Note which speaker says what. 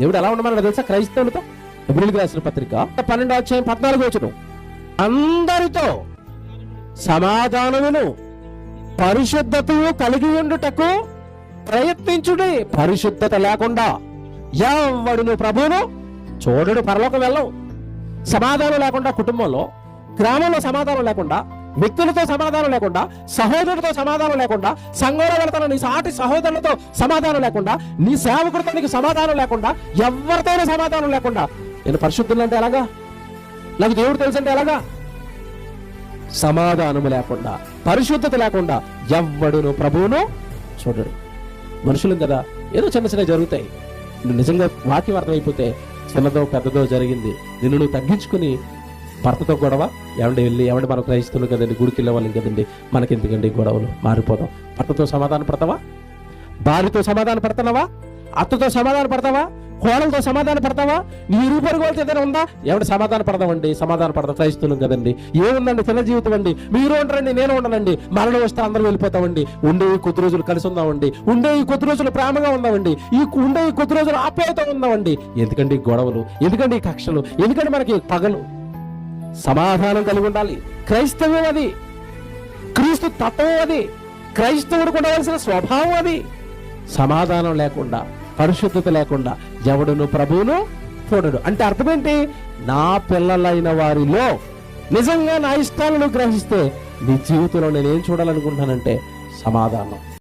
Speaker 1: దేవుడు ఎలా ఉండమన్నాడు తెలుసా? క్రైస్తవులతో ఎబ్రిల్కి రాసిన పత్రిక పన్నెండు అధ్యాయం పద్నాలుగు వచ్చిన అందరితో సమాధానమును పరిశుద్ధతను కలిగి ఉండుటకు ప్రయత్నించుడి. పరిశుద్ధత లేకుండా ఎవడును ప్రభువును చూడడు. పరలోకం వెళ్ళం సమాధానం లేకుండా కుటుంబంలో గ్రామంలో సమాధానం లేకుండా వ్యక్తులతో సమాధానం లేకుండా సహోదరులతో సమాధానం లేకుండా సంఘంలో వెళతాను నీ సాటి సహోదరులతో సమాధానం లేకుండా నీ సేవకుడితో నీకు సమాధానం లేకుండా ఎవరితోనూ సమాధానం లేకుండా. నేను పరిశుద్ధులు అంటే ఎలాగా? నాకు దేవుడు తెలుసంటే ఎలాగా? సమాధానము లేకుండా పరిశుద్ధత లేకుండా ఎవ్వడును ప్రభువును చూడడు. మనుషులు కదా ఏదో చిన్న చిన్న జరుగుతాయి. నువ్వు నిజంగా వాక్యం అర్థమైపోతే చిన్నదో పెద్దదో జరిగింది. నిన్ను నువ్వు తగ్గించుకుని భర్తతో గొడవ? ఏమండి వెళ్ళి ఏమండి మనం క్రైస్తులు కదండి గుడికి వెళ్ళే కదండి మనకి ఎందుకండి గొడవలు? మారిపోదాం భర్తతో సమాధాన పడతావా? భార్యతో సమాధాన పడుతున్నావా అత్తతో సమాధాన పడతావా? కోడలతో సమాధాన పడతావా? నీ ఇరుపరుగు వాళ్ళతో ఏదైనా ఉందా? ఎవడు సమాధాన పడదామండి సమాధాన పడదాం క్రైస్తున్నాం కదండి. ఏముందండి చిన్న జీవితం అండి మీరు ఉండరండి నేను ఉండనండి. మరణం వస్తే అందరం వెళ్ళిపోతామండి. ఉండే ఈ కొద్ది రోజులు కలిసి ఉందామండి. ఉండే ఈ కొద్ది రోజులు ప్రేమగా ఉందామండి. ఈ ఉండే ఈ కొద్ది రోజులు ఆప్యాయత ఉందామండి. ఎందుకండి గొడవలు? ఎందుకండి ఈ కక్షలు? ఎందుకండి మనకి పగలు? సమాధానం కలిగి ఉండాలి. క్రైస్తవ్యం అది. క్రీస్తు తత్వం అది. క్రైస్తవుడికి ఉండవలసిన స్వభావం అది. సమాధానం లేకుండా పరిశుద్ధత లేకుండా ఎవడును ప్రభువును చూడడు. అంటే అర్థం ఏంటి నా పిల్లలైన వారిలో నిజంగా నా ఇష్టాలను గ్రహిస్తే నీ జీవితంలో నేనేం చూడాలనుకుంటున్నానంటే సమాధానం.